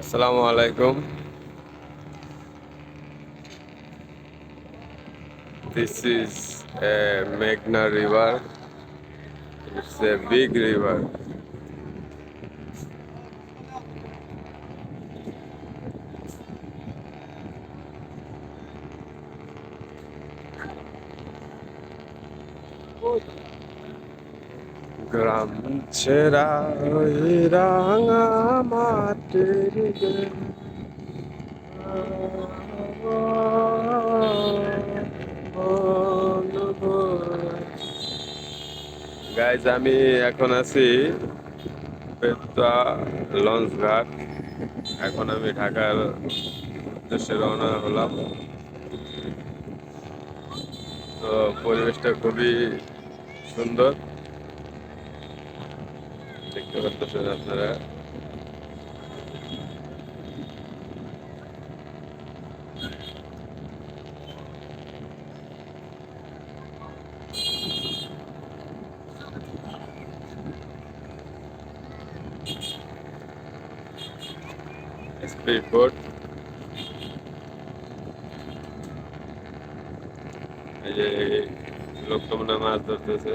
আসসালামু আলাইকুম This is a Meghna river. It's a big river. গ্রাম ছেড়া রাঙা মাটির গাইজ আমি এখন আছি পেত্তা লঞ্চ ঘাট। এখন আমি ঢাকার উদ্দেশ্যে রওনা হলাম। তো পরিবেশটা খুবই সুন্দর। দেখতে পাচ্ছেন আপনারা স্পিড বোট এই যে লোকটা মনে হয় মাছ ধরতেছে